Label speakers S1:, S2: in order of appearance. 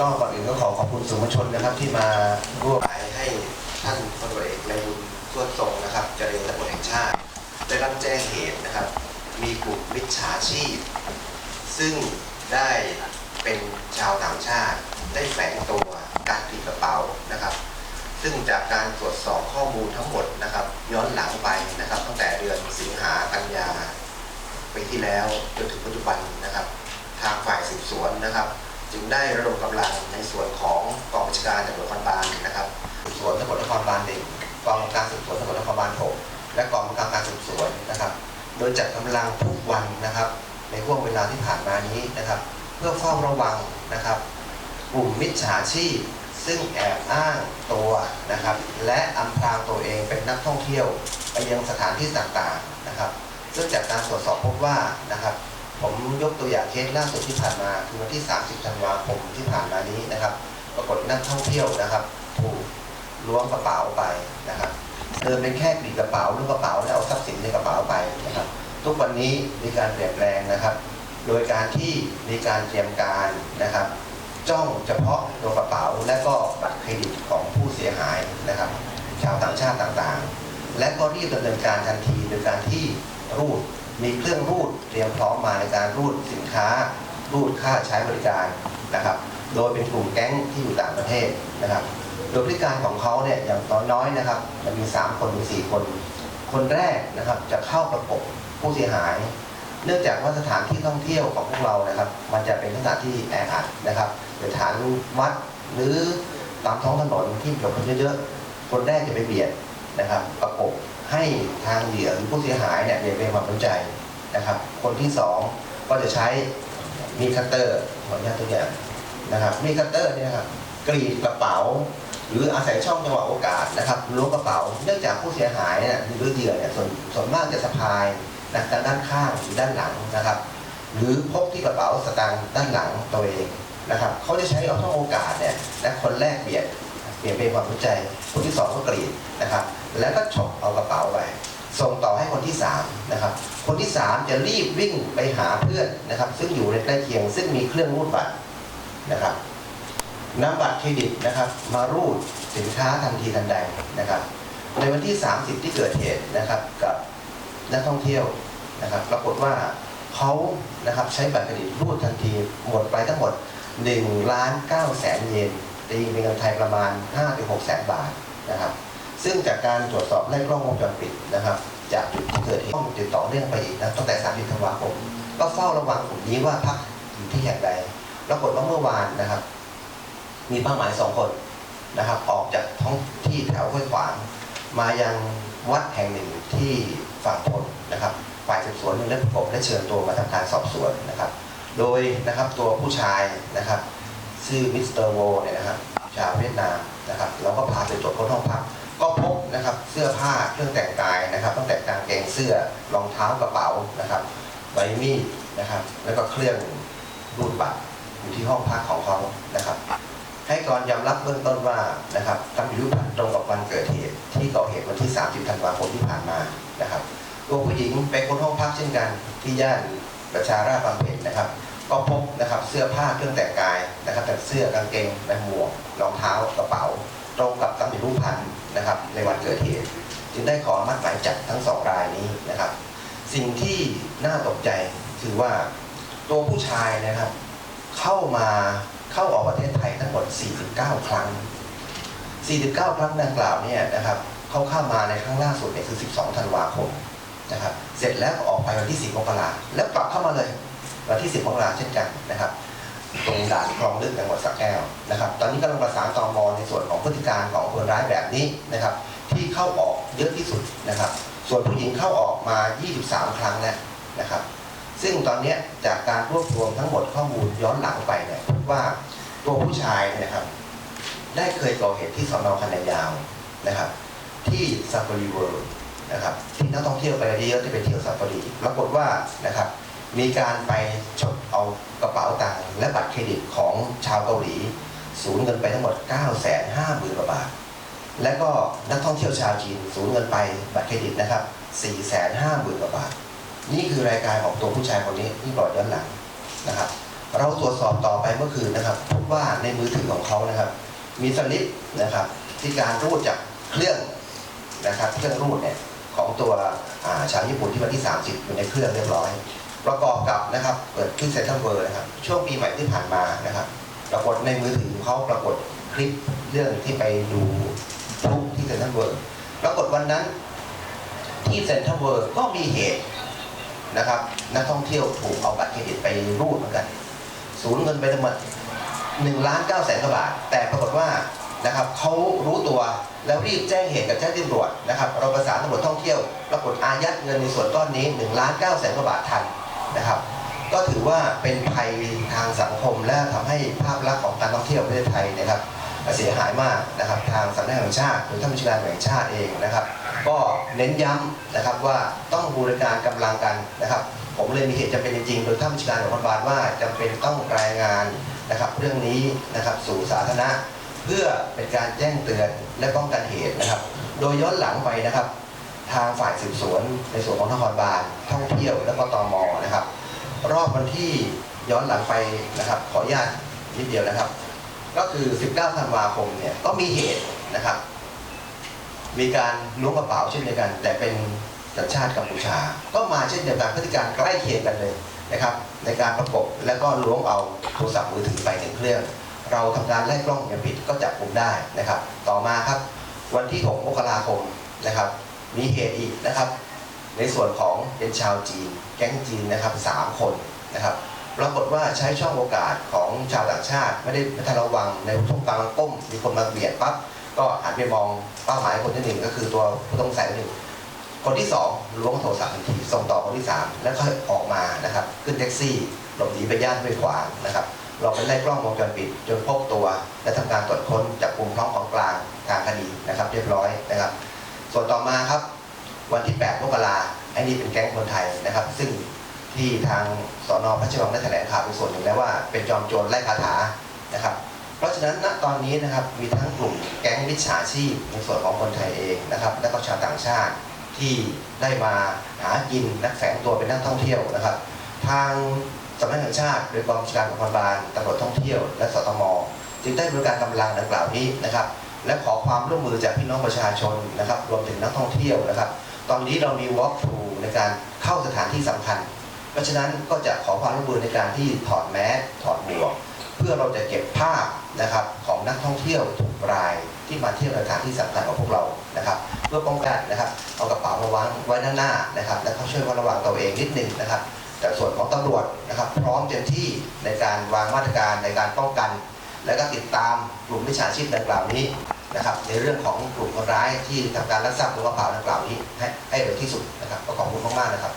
S1: ก็ก่อนอื่นก็ขอขอบคุณสื่อมวลชนนะครับ ที่มาร่วมให้ท่านพลตำรวเอกในบุญทวดทรงนะครับเจริญตำรวจแห่งชาติ ได้รับแจ้งเหตุนะครับ มีกลุ่มมิจฉาชีพ ซึ่งได้เป็นชาวต่างชาติ ได้แฝงตัวการผลิตกระเป๋านะครับ ซึ่งจากการตรวจสอบข้อมูลทั้งหมดนะครับ ย้อนหลังไปนะครับ ตั้งแต่เดือนสิงหากันยาปีที่แล้วจนถึงปัจจุบันนะครับ ทางฝ่ายสืบสวนนะครับ จึงได้ร ห่วงเวลาที่ผ่านมานี้นะครับ เพื่อเฝ้าระวังนะครับ กลุ่มมิจฉาชีพซึ่งแอบอ้างตัวนะครับ และอำพรางตัวเองเป็นนักท่องเที่ยวไปยังสถานที่ต่างๆนะครับ ซึ่งจากการตรวจสอบพบว่านะครับ ผมยกตัวอย่างเคสล่าสุดที่ผ่านมาคือวันที่ 30 ธันวาคมที่ผ่านมานี้นะครับ ปรากฏนักท่องเที่ยวนะครับ ถูกล้วงกระเป๋าไปนะครับเดิมเป็นแค่กรีดกระเป๋าลูกกระเป๋าแล้วเอาทรัพย์สินในกระเป๋าไปนะครับ ทุกวันนี้มีการเปลี่ยนแปลงนะครับ โดยการที่มีการเตรียมการนะครับ จ้องเฉพาะตัวกระเป๋า และก็บัตรเครดิตของผู้เสียหายนะครับ ชาวต่างชาติต่างๆ และก็รีบดำเนินการทันทีโดยการที่รูดมีเครื่องรูดเตรียมพร้อมมาในการรูดสินค้า รูดค่าใช้บริการนะครับ โดยเป็นกลุ่มแก๊งที่อยู่ต่างประเทศนะครับ โดยพฤติการของเขาเนี่ยอย่างตอนน้อยนะครับจะมี 3 คนหรือ4คน คนแรกนะครับจะเข้าประกบ ผู้เสียหาย เนื่องจากว่าสถานที่ท่องเที่ยวของพวกเรานะครับ มันจะเป็นสถานที่แออัดนะครับเป็นสถานวัดหรือตามท้องถนนที่มีคนเยอะๆคนแรกจะไปเบียดนะครับ ประกบให้ทางเหยื่อหรือผู้เสียหายเนี่ยเบี่ยงเบนความสนใจนะครับ คนที่สองก็จะใช้มีดคัตเตอร์ขออนุญาตตัวอย่างนะครับมีดคัตเตอร์เนี่ยนะครับกรีดกระเป๋า หรืออาศัยช่องจังหวะโอกาสนะครับล้วงกระเป๋า เนื่องจากผู้เสียหายเนี่ยหรือเหยื่อเนี่ยส่วนส่วนมากจะสะพาย นะทางด้านข้างหรือด้านหลังนะครับ หรือพกที่กระเป๋าสตางค์ด้านหลังตัวเองนะครับเขาจะใช้เอาช่องโอกาสเนี่ยและคนแรกเบียดเปลี่ยนเป็นความสนใจคนที่สองก็กรีดนะครับ แล้วก็ฉกเอากระเป๋าไปส่งต่อให้คนที่สามนะครับ คนที่สามจะรีบวิ่งไปหาเพื่อนนะครับ ซึ่งอยู่ในใกล้เคียง ซึ่งมีเครื่องรูดบัตรนะครับนำบัตรเครดิตนะครับ มารูดสินค้าทันทีทันใดนะครับ ในวันที่ 30 ที่เกิดเหตุนะครับกับ นักท่องเที่ยวนะครับปรากฏว่าเขานะครับใช้บัตรเครดิตรูดทันทีหมดไปทั้งหมด1ล้าน9แสนเยนตีเป็นเงินไทยประมาณ 5-6แสนบาทนะครับ ซึ่งจากการตรวจสอบไล่กล้องวงจรปิดนะครับ จากจุดที่เกิดเหตุติดต่อเนื่องไปอีกนะตั้งแต่ 30 ธันวาคมก็เฝ้าระวังกลุ่มนี้ว่าพักอยู่ที่แห่งใดปรากฏว่าเมื่อวานนะครับ มีเป้าหมายสองคนนะครับ ออกจากท้องที่แถวห้วยขวาง มายังวัดแห่งหนึ่งที่ฝั่งทนนะครับ ฝ่ายสืบสวนได้ประกบและเชิญตัวมาทำการสอบสวนนะครับ โดยนะครับตัวผู้ชายนะครับชื่อมิสเตอร์โวเนี่ยนะครับชาวเวียดนามนะครับเราก็พาไปตรวจค้นห้องพัก ก็พบนะครับเสื้อผ้าเครื่องแต่งกายนะครับตั้งแต่กางเกงเสื้อรองเท้ากระเป๋านะครับใบมีดนะครับ แล้วก็เครื่องรูดบัตรอยู่ที่ห้องพักของเขานะครับ ให้กรยอมรับเบื้องต้นว่านะครับทำผิดรูปพันธ์ตรงกับวันเกิดเหตุ ที่ก่อเหตุวันที่ 30 ธันวาคมที่ผ่านมานะครับตัวผู้หญิงไปค้นห้องพักเช่นกันที่ย่านประชาราษฎร์บางเพ็ญนะครับ ก็พบนะครับเสื้อผ้าเครื่องแต่งกายนะครับแต่เสื้อกางเกงและหมวกรองเท้ากระเป๋า ตรงกับตำหนิรูปพันธ์นะครับในวันเกิดเหตุ จึงได้ขออนุมัดหมายจับทั้งสองรายนี้นะครับ สิ่งที่น่าตกใจคือว่าตัวผู้ชายนะครับ เข้ามา เข้าออกประเทศไทยทั้งหมด 49 ครั้ง 49 ครั้งดังกล่าวเนี่ยนะครับเขาเข้ามาในครั้งล่าสุดเนี่ยคือ 12 ธันวาคมนะครับ เสร็จแล้วก็ออกไปวันที่ 10มกราแล้วกลับเข้ามาเลยวันที่ 10มกราเช่นกันนะครับ ตรงด่านคลองลึกจังหวัดสระแก้วนะครับ ตอนนี้กำลังประสานตมในส่วนของพฤติการของคนร้ายแบบนี้นะครับ ที่เข้าออกเยอะที่สุดนะครับ ส่วนผู้หญิงเข้าออกมา 23 ครั้งแล้วนะครับ ซึ่งตอนนี้จากการรวบรวมทั้งหมดข้อมูลย้อนหลังไปเนี่ยพบว่า ตัวผู้ชายเนี่ยนะครับ ได้เคยก่อเหตุที่สอนอคันนายาวนะครับ ที่ซาฟารีเวิลด์นะครับที่นักท่องเที่ยวไปเยอะๆที่ไปเที่ยวซาฟารีปรากฏว่านะครับ มีการไปฉกเอากระเป๋าตังค์และบัตรเครดิตของชาวเกาหลี สูญเงินไปทั้งหมด 9 5 0 0 0 0 0กว่าบาท และก็นักท่องเที่ยวชาวจีนสูญเงินไปบัตรเครดิตนะครับ 4 5 0 0 0 0กว่าบาท นี่คือรายการของตัวผู้ชายคนนี้ที่บอกย้อนหลังนะครับ เราตรวจสอบต่อไปเมื่อคืนนะครับพบว่าในมือถือของเขานะครับ มีสลิปนะครับ ที่การรูดจากเครื่องนะครับเครื่องรูดเนี่ยของตัวาชาวญี่ปุ่นที่วันที่ 30 อยู่ในเครื่องเรียบร้อย ประกอบกับนะครับเปิดขึ้นเซ็นทรัลเวิร์นะครับช่วงปีใหม่ที่ผ่านมานะครับ ปรากฏในมือถือเขาปรากฏคลิปเรื่องที่ไปดูพลุที่เซ็นทรัลเวิร์ปรากฏวันนั้นที่เซ็นทรัลเวิร์ก็มีเหตุนะครับนักท่องเที่ยวถูกเอาบัตรเครดิตไปรูดเหมือนกัน สูญเงินไปทั้งหมดหนึ่งล้านเก้าแสนกว่าบาท แต่ปรากฏว่านะครับเขารู้ตัวแล้วรีบแจ้งเหตุกับเจ้าหน้าที่ตำรวจนะครับเราประสานตำรวจท่องเที่ยวปรากฏอายัดเงินในส่วนก้อนนี้1นึ่งล้านเก้าแสนกว่าบาททันนะครับ ก็ถือว่าเป็นภัยทางสังคมและทำให้ภาพลักษณ์ของการท่องเที่ยวประเทศไทยนะครับเสียหายมากนะครับทางสำนักงานแห่งชาติหรือท่านผู้จัดการแห่งชาติเองนะครับ ก็เน้นย้ำนะครับว่าต้องบูรณาการกำลังกันนะครับ ผมเลยมีเหตุจำเป็นจริงๆ โดยท่านผู้จัดการของรัฐบาลว่าจำเป็นต้องรายงานนะครับ เรื่องนี้นะครับสู่สาธารณะ เพื่อเป็นการแจ้งเตือนและป้องกันเหตุนะครับ โดยย้อนหลังไปนะครับ ทางฝ่ายสืบสวนในส่วนของนครบาลท่องเที่ยวและก็ตมนะครับ รอบวันที่ย้อนหลังไปนะครับ ขออนุญาตนิดเดียวนะครับ ก็คือ 19 ธันวาคมเนี่ยก็มีเหตุนะครับ มีการล้วงกระเป๋าเช่นเดียวกัน แต่เป็น สัญชาติกัมพูชา ก็มาเช่นเดียวกันพฤติการใกล้เคียงกันเลยนะครับ ในการประกบแล้วก็ล้วงเอาโทรศัพท์มือถือไปหนึ่งเครื่อง เราทำการไล่กล้องวงจรปิดก็จับกลุ่มได้นะครับ ต่อมาครับวันที่ 6 มกราคมนะครับ มีเหตุอีกนะครับ ในส่วนของเป็นชาวจีน แก๊งจีนนะครับสามคนนะครับปรากฏว่าใช้ช่องโอกาสของชาวต่างชาติ ไม่ได้ไม่ทันระวังในช่วงกลางก้มมีคนมาเบียดปั๊บก็หันไปมองเป้าหมายคนที่หนึ่งก็คือตัวผู้ต้องสงสัยหนึ่ง คนที่สองล้วงโทรศัพท์ทันทีส่งต่อคนที่สามแล้วค่อยออกมานะครับ ขึ้นแท็กซี่ หลบหนีไปย่านห้วยขวางนะครับ เราไปไล่กล้องวงจรปิดจนพบตัว และทำการตรวจค้นจับกลุ่มพร้อมของกลางทางคดีนะครับ เรียบร้อยนะครับ ส่วนต่อมาครับ วันที่8มกราไอ้นี่เป็นแก๊งคนไทยนะครับ ซึ่งที่ทางสอนอพระชวังได้แถลงข่าวเป็นส่วนหนึ่งแล้วว่าเป็นจอมโจรไล่คาถานะครับเพราะฉะนั้นณตอนนี้นะครับมีทั้งกลุ่มแก๊งมิจฉาชีพในส่วนของคนไทยเองนะครับ และก็ชาวต่างชาติ ที่ได้มาหากินนักแฝงตัวเป็นนักท่องเที่ยวนะครับ ทางสำนักงานชาติโดยกองบัญชาการนครบาลตำรวจท่องเที่ยว และสตมจึงได้บริการกำลังดังกล่าวนี้นะครับ และขอความร่วมมือจากพี่น้องประชาชนนะครับ รวมถึงนักท่องเที่ยวนะครับ ตอนนี้เรามี walk through ในการเข้าสถานที่สำคัญ เพราะฉะนั้นก็จะขอความร่วมมือในการที่ถอดแมสถอดหมวก เพื่อเราจะเก็บภาพนะครับของนักท่องเที่ยวทุกราย ที่มาเที่ยวสถานที่สำคัญของพวกเรานะครับ เพื่อป้องกันนะครับเอากระเป๋ามาวางไว้ด้านหน้านะครับ และเขาช่วยระวังตัวเองนิดนึงนะครับ แต่ส่วนของตำรวจนะครับ พร้อมเต็มที่ในการวางมาตรการในการป้องกัน และก็ติดตามกลุ่มมิจฉาชีพดังกล่าวนี้นะครับ ในเรื่องของกลุ่มคนร้ายที่ทำการลักทรัพย์หรือกระเป๋าดังกล่าวนี้ให้ให้เร็วที่สุดนะครับก็ขอบคุณมากๆนะครับ